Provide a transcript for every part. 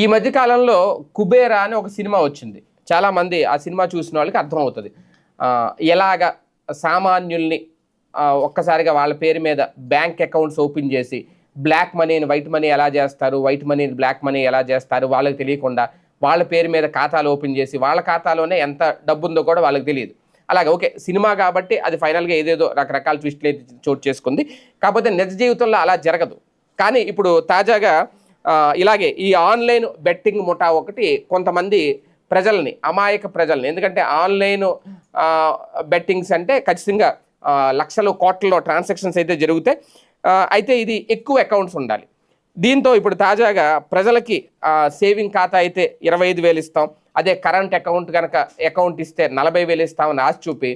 ఈ మధ్య కాలంలో కుబేరా అని ఒక సినిమా వచ్చింది. చాలామంది ఆ సినిమా చూసిన వాళ్ళకి అర్థమవుతుంది. ఎలాగ సామాన్యుల్ని ఒక్కసారిగా వాళ్ళ పేరు మీద బ్యాంక్ అకౌంట్స్ ఓపెన్ చేసి బ్లాక్ మనీని వైట్ మనీ ఎలా చేస్తారు వైట్ మనీని బ్లాక్ మనీ ఎలా చేస్తారు వాళ్ళకి తెలియకుండా వాళ్ళ పేరు మీద ఖాతాలు ఓపెన్ చేసి వాళ్ళ ఖాతాలోనే ఎంత డబ్బు ఉందో కూడా వాళ్ళకి తెలియదు. అలాగే ఓకే సినిమా కాబట్టి అది ఫైనల్గా ఏదేదో రకరకాల ట్విస్ట్లు చోటు చేసుకుంది. కాకపోతే నిజ జీవితంలో అలా జరగదు. కానీ ఇప్పుడు తాజాగా ఇలాగే ఈ ఆన్లైన్ బెట్టింగ్ ముఠా ఒకటి కొంతమంది ప్రజల్ని అమాయక ప్రజల్ని ఎందుకంటే ఆన్లైన్ బెట్టింగ్స్ అంటే ఖచ్చితంగా లక్షలు కోట్లలో ట్రాన్సాక్షన్స్ అయితే జరుగుతాయి. అయితే ఇది ఎక్కువ అకౌంట్స్ ఉండాలి. దీంతో ఇప్పుడు తాజాగా ప్రజలకి సేవింగ్ ఖాతా అయితే ఇరవై ఐదు వేలు ఇస్తాం. అదే కరెంట్ అకౌంట్ కనుక అకౌంట్ ఇస్తే నలభై వేలు ఇస్తామని ఆశ చూపి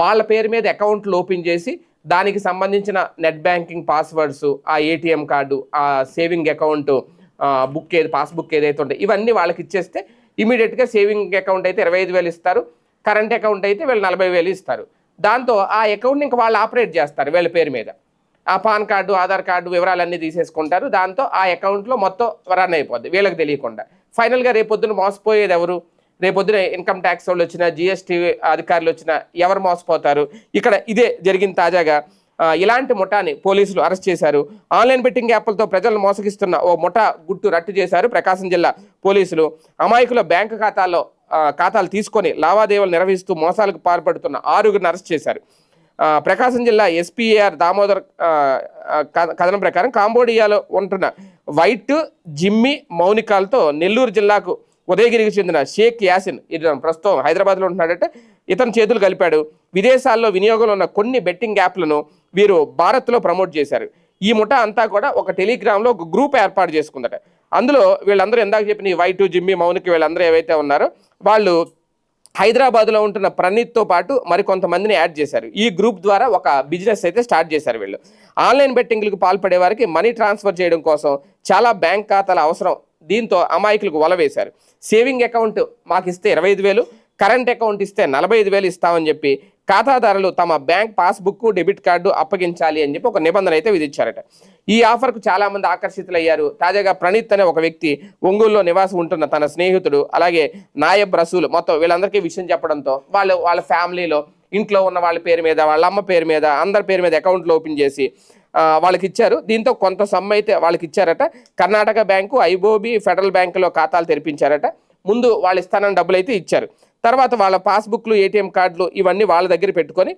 వాళ్ళ పేరు మీద అకౌంట్లు ఓపెన్ చేసి దానికి సంబంధించిన నెట్ బ్యాంకింగ్ పాస్వర్డ్స్ ఆ ఏటీఎం కార్డు ఆ సేవింగ్ అకౌంట్ బుక్ ఏది పాస్బుక్ ఏదైతే ఉంటే ఇవన్నీ వాళ్ళకి ఇచ్చేస్తే ఇమీడియట్గా సేవింగ్ అకౌంట్ అయితే ఇరవై ఐదు వేలు ఇస్తారు. కరెంట్ అకౌంట్ అయితే వీళ్ళు నలభై వేలు ఇస్తారు. దాంతో ఆ అకౌంట్ని ఇంకా వాళ్ళు ఆపరేట్ చేస్తారు వీళ్ళ పేరు మీద. ఆ పాన్ కార్డు ఆధార్ కార్డు వివరాలన్నీ తీసేసుకుంటారు. దాంతో ఆ అకౌంట్లో మొత్తం రన్ అయిపోద్ది. వీళ్ళకి తెలియకుండా. ఫైనల్గా రేపొద్దున మోసపోయేది ఎవరు? రేపొద్దున ఇన్కమ్ ట్యాక్స్ వాళ్ళు వచ్చిన జిఎస్టీ అధికారులు వచ్చిన ఎవరు మోసపోతారు? ఇక్కడ ఇదే జరిగింది తాజాగా ఇలాంటి ముఠాని పోలీసులు అరెస్ట్ చేశారు. ఆన్లైన్ బెట్టింగ్ యాప్లతో ప్రజలను మోసగిస్తున్న ఓ ముఠా గుట్టు రట్టు చేశారు ప్రకాశం జిల్లా పోలీసులు. అమాయకుల బ్యాంకు ఖాతాల్లో ఖాతాలు తీసుకొని లావాదేవీలు నిర్వహిస్తూ మోసాలకు పాల్పడుతున్న ఆరుగురిని అరెస్ట్ చేశారు. ప్రకాశం జిల్లా ఎస్పీఏఆర్ దామోదర్ కథ- కథనం ప్రకారం కాంబోడియాలో ఉంటున్న వైట్ జిమ్మి మౌనికాలతో నెల్లూరు జిల్లాకు ఉదయగిరికి చెందిన షేక్ యాసిన్ ఇతను ప్రస్తుతం హైదరాబాద్లో ఉంటున్నాడంటే ఇతను చేతులు కలిపాడు. విదేశాల్లో వినియోగంలో ఉన్న కొన్ని బెట్టింగ్ యాప్లను వీరు భారత్లో ప్రమోట్ చేశారు. ఈ ముఠ అంతా కూడా ఒక టెలిగ్రామ్లో ఒక గ్రూప్ ఏర్పాటు చేసుకుందట. అందులో వీళ్ళందరూ ఇందాక చెప్పిన ఈ వైటు జిమ్మి మౌనికి వీళ్ళందరూ ఏవైతే ఉన్నారో వాళ్ళు హైదరాబాద్లో ఉంటున్న ప్రణీత్తో పాటు మరికొంతమందిని యాడ్ చేశారు. ఈ గ్రూప్ ద్వారా ఒక బిజినెస్ అయితే స్టార్ట్ చేశారు వీళ్ళు. ఆన్లైన్ బెట్టింగ్లకు పాల్పడే వారికి మనీ ట్రాన్స్ఫర్ చేయడం కోసం చాలా బ్యాంక్ ఖాతాల అవసరం దీంతో అమాయకులకు వల వేశారు. సేవింగ్ అకౌంట్ మాకు ఇస్తే ఇరవై ఐదు వేలు కరెంట్ అకౌంట్ ఇస్తే నలభై ఐదు వేలు ఇస్తామని చెప్పి ఖాతాదారులు తమ బ్యాంక్ పాస్బుక్ డెబిట్ కార్డు అప్పగించాలి అని చెప్పి ఒక నిబంధన అయితే విధించారట. ఈ ఆఫర్కు చాలా మంది ఆకర్షితులయ్యారు. తాజాగా ప్రణీత్ అనే ఒక వ్యక్తి ఒంగోలులో నివాసం ఉంటున్న తన స్నేహితుడు అలాగే నాయబ్ రసూల్ మొత్తం వీళ్ళందరికీ విషయం చెప్పడంతో వాళ్ళు వాళ్ళ ఫ్యామిలీలో ఇంట్లో ఉన్న వాళ్ళ పేరు మీద వాళ్ళ అమ్మ పేరు మీద అందరి పేరు మీద అకౌంట్లు ఓపెన్ చేసి వాళ్ళకి ఇచ్చారు దీంతో కొంత సమ్మె అయితే వాళ్ళకి ఇచ్చారట కర్ణాటక బ్యాంకు ఐబోబి ఫెడరల్ బ్యాంకులో ఖాతాలు తెరిపించారట. ముందు వాళ్ళు ఇస్తానని డబ్బులు అయితే ఇచ్చారు. తర్వాత వాళ్ళ పాస్బుక్లు ఏటీఎం కార్డులు ఇవన్నీ వాళ్ళ దగ్గర పెట్టుకొని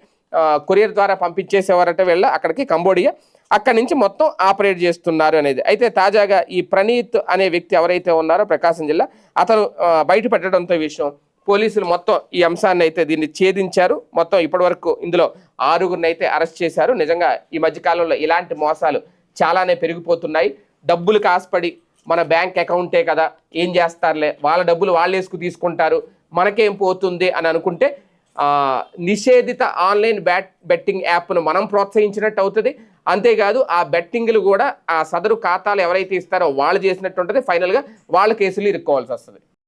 కొరియర్ ద్వారా పంపించేసేవారట వీళ్ళ అక్కడికి కంబోడియా. అక్కడి నుంచి మొత్తం ఆపరేట్ చేస్తున్నారు అనేది. అయితే తాజాగా ఈ ప్రణీత్ అనే వ్యక్తి ఎవరైతే ఉన్నారో ప్రకాశం జిల్లా అతను బయటపెట్టడంతో విషయం పోలీసులు మొత్తం ఈ అంశాన్ని అయితే దీన్ని ఛేదించారు. మొత్తం ఇప్పటివరకు ఇందులో ఆరుగురిని అయితే అరెస్ట్ చేశారు. నిజంగా ఈ మధ్యకాలంలో ఇలాంటి మోసాలు చాలానే పెరిగిపోతున్నాయి. డబ్బులు కాసుపడి మన బ్యాంక్ అకౌంటే కదా ఏం చేస్తారులే? వాళ్ళ డబ్బులు వాళ్ళు వేసుకు తీసుకుంటారు. మనకేం పోతుంది అని అనుకుంటే నిషేధిత ఆన్లైన్ బ్యాట్ బెట్టింగ్ యాప్ను మనం ప్రోత్సహించినట్టు అవుతుంది. అంతేకాదు ఆ బెట్టింగ్లు కూడా ఆ సదరు ఖాతాలు ఎవరైతే ఇస్తారో వాళ్ళు చేసినట్టు ఉంటుంది ఫైనల్గా వాళ్ళ కేసులు ఇరుక్కోవాల్సి వస్తుంది.